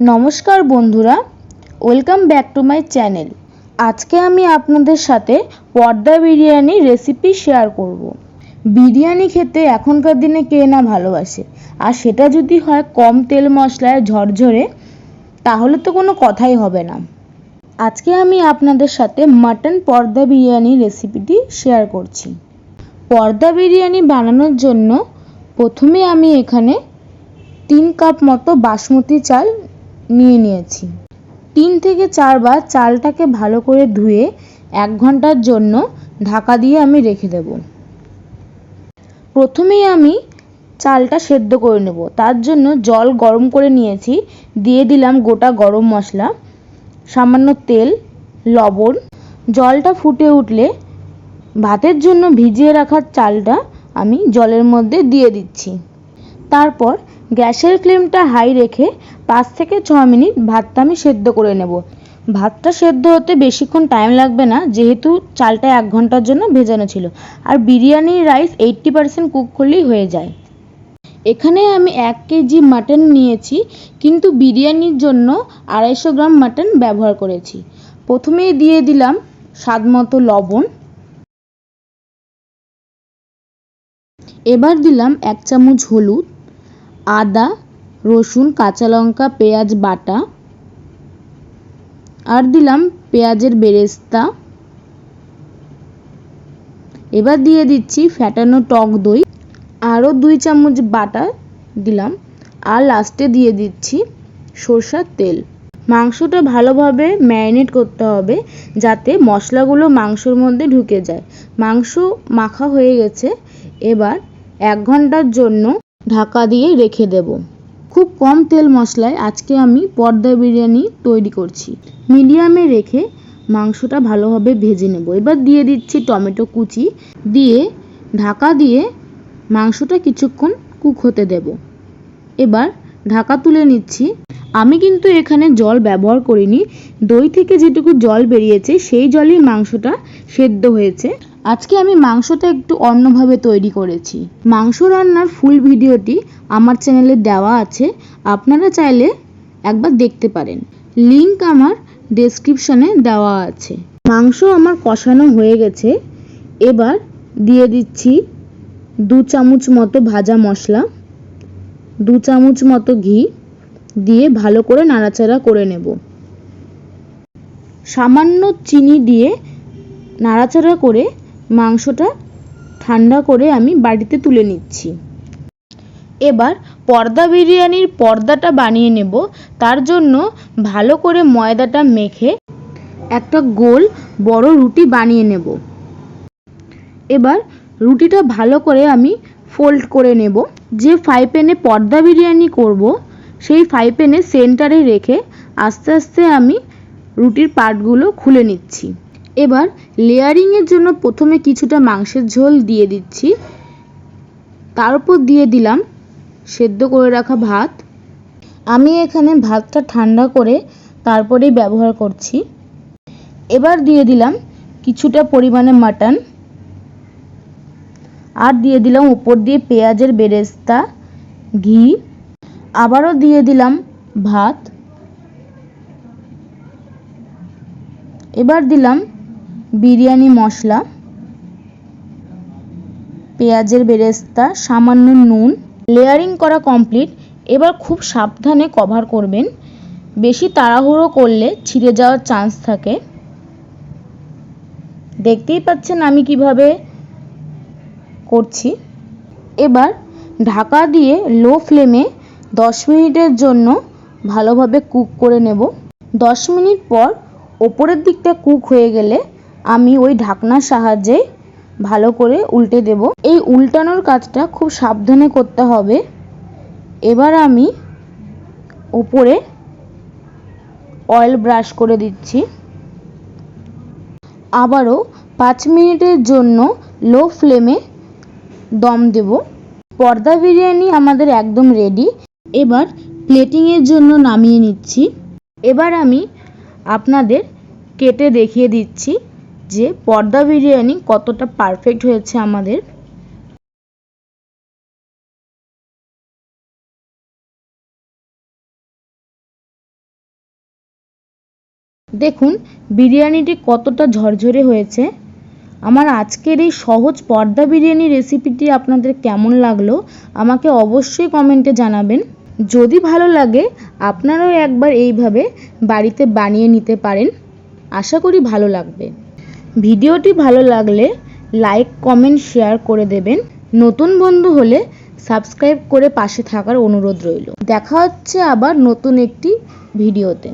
নমস্কার বন্ধুরা welcome back to my channel আজকে আমি আপনাদের সাথে পর্দা বিরিয়ানি রেসিপি শেয়ার করব। বিরিয়ানি খেতে এখনকার দিনে কে না ভালোবাসে? আর সেটা যদি হয় কম তেল মশলায় ঝরঝরে, তাহলে তো কোনো কথাই হবে না। আজকে আমি আপনাদের সাথে মাটন পর্দা বিরিয়ানি রেসিপিটি শেয়ার করছি। পর্দা বিরিয়ানি বানানোর জন্য প্রথমে আমি এখানে তিন কাপ মতো বাসমতি চাল নিয়ে নিয়েছি। তিন থেকে চারবার চালটাকে ভালো করে ধুয়ে এক ঘণ্টার জন্য ঢাকা দিয়ে আমি রেখে দেব। প্রথমেই আমি চালটা সেদ্ধ করে নেব। তার জন্য জল গরম করে নিয়েছি। দিয়ে দিলাম গোটা গরম মশলা, সামান্য তেল, লবণ। জলটা ফুটে উঠলে ভাতের জন্য ভিজিয়ে রাখার চালটা আমি জলের মধ্যে দিয়ে দিচ্ছি। তারপর গ্যাসের ফ্লেমটা হাই রেখে পাঁচ থেকে ছ মিনিট ভাতটা আমি সেদ্ধ করে নেব। ভাতটা সেদ্ধ হতে বেশিক্ষণ টাইম লাগবে না, যেহেতু চালটা এক ঘণ্টার জন্য ভেজানো ছিল। আর বিরিয়ানির রাইস এইট্টি পারসেন্ট কুক করলেই হয়ে যায়। এখানে আমি এক কেজি মাটন নিয়েছি, কিন্তু বিরিয়ানির জন্য আড়াইশো গ্রাম মাটন ব্যবহার করেছি। প্রথমেই দিয়ে দিলাম স্বাদ মতো লবণ। এবার দিলাম এক চামচ হলুদ। আদা, রসুন, কাঁচা লঙ্কা, পেঁয়াজ, বাটা। আর দিলাম পেঁয়াজের বেরেস্তা। এবার দিয়ে দিচ্ছি ফ্যাটানো টক দই। আরও দুই চামচ বাটা দিলাম। আর লাস্টে দিয়ে দিচ্ছি সরষার তেল। মাংসটা ভালোভাবে ম্যারিনেট করতে হবে যাতে মশলাগুলো মাংসর মধ্যে ঢুকে যায়। মাংস মাখা হয়ে গেছে। এবার এক ঘণ্টার জন্য ঢাকা দিয়ে রেখে দেব। খুব কম তেল মশলায় আজকে আমি পর্দা বিরিয়ানি তৈরি করছি। মিডিয়ামে রেখে মাংসটা ভালোভাবে ভেজে নেব। এবার দিয়ে দিচ্ছি টমেটো কুচি। দিয়ে ঢাকা দিয়ে মাংসটা কিছুক্ষণ কুক হতে দেব। এবার ঢাকা তুলে নিচ্ছি। আমি কিন্তু এখানে জল ব্যবহার করিনি। দই থেকে যেটুকু জল বেরিয়েছে, সেই জলেই মাংসটা সেদ্ধ হয়েছে। আজকে আমি মাংসটা একটু অন্যভাবে তৈরি করেছি। মাংস রান্নার ফুল ভিডিওটি আমার চ্যানেলে দেওয়া আছে। আপনারা চাইলে একবার দেখতে পারেন। লিংক আমার ডেসক্রিপশনে দেওয়া আছে। মাংস আমার কষানো হয়ে গেছে। এবার দিয়ে দিচ্ছি দু চামচ মতো ভাজা মশলা, দু চামচ মতো ঘি দিয়ে ভালো করে নাড়াচাড়া করে নেব। সামান্য চিনি দিয়ে নাড়াচাড়া করে মাংসটা ঠান্ডা করে আমি বাড়িতে তুলে নিচ্ছি। এবার পর্দা বিরিয়ানির পর্দাটা বানিয়ে নেব। তার জন্য ভালো করে ময়দাটা মেখে একটা গোল বড় রুটি বানিয়ে নেব। এবার রুটিটা ভালো করে আমি ফোল্ড করে নেব। যে ফ্রাই প্যানে পর্দা বিরিয়ানি করব, সেই ফ্রাই প্যানে সেন্টারে রেখে আস্তে আস্তে আমি রুটির পার্টগুলো খুলে নিচ্ছি। এবার লেয়ারিংয়ের জন্য প্রথমে কিছুটা মাংসের ঝোল দিয়ে দিচ্ছি। তার উপর দিয়ে দিলাম সেদ্ধ করে রাখা ভাত। আমি এখানে ভাতটা ঠান্ডা করে তারপরেই ব্যবহার করছি। এবার দিয়ে দিলাম কিছুটা পরিমাণে মাটন। আর দিয়ে দিলাম উপর দিয়ে পেঁয়াজের বেরেস্তা, ঘি। আবারও দিয়ে দিলাম ভাত। এবার দিলাম বিরিয়ানি মশলা, পেঁয়াজের বেরেস্তা, সামান্য নুন, লেয়ারিং করা কমপ্লিট এবার খুব সাবধানে কভার করবেন। বেশি তাড়াহুড়ো করলে ছিঁড়ে যাওয়ার চান্স থাকে। দেখতেই পাচ্ছেন আমি কীভাবে করছি। এবার ঢাকা দিয়ে লো ফ্লেমে দশ মিনিটের জন্য ভালোভাবে কুক করে নেব। দশ মিনিট পর ওপরের দিকটা কুক হয়ে গেলে আমি ওই ঢাকনার সাহায্যে ভালো করে উল্টে দেব। এই উল্টানোর কাজটা খুব সাবধানে করতে হবে। এবার আমি ওপরে অয়েল ব্রাশ করে দিচ্ছি। আবারও পাঁচ মিনিটের জন্য লো ফ্লেমে দম দেব। পর্দা বিরিয়ানি আমাদের একদম রেডি এবার প্লেটিংয়ের জন্য নামিয়ে নিচ্ছি। এবার আমি আপনাদের কেটে দেখিয়ে দিচ্ছি। যে পর্দা বিরিয়ানি কতটা পারফেক্ট হয়েছে আমাদের। দেখুন, বিরিয়ানিটি কতটা ঝরঝরে হয়েছে। আমার আজকের এই সহজ পর্দা বিরিয়ানি রেসিপিটি আপনাদের কেমন লাগল, আমাকে অবশ্যই কমেন্টে জানাবেন। যদি ভালো লাগে, আপনারাও একবার এইভাবে বাড়িতে বানিয়ে নিতে পারেন। আশা করি ভালো লাগবে। ভিডিওটি ভালো লাগলে লাইক, কমেন্ট, শেয়ার করে দেবেন। নতুন বন্ধু হলে সাবস্ক্রাইব করে পাশে থাকার অনুরোধ রইল। দেখা হচ্ছে আবার নতুন একটি ভিডিওতে।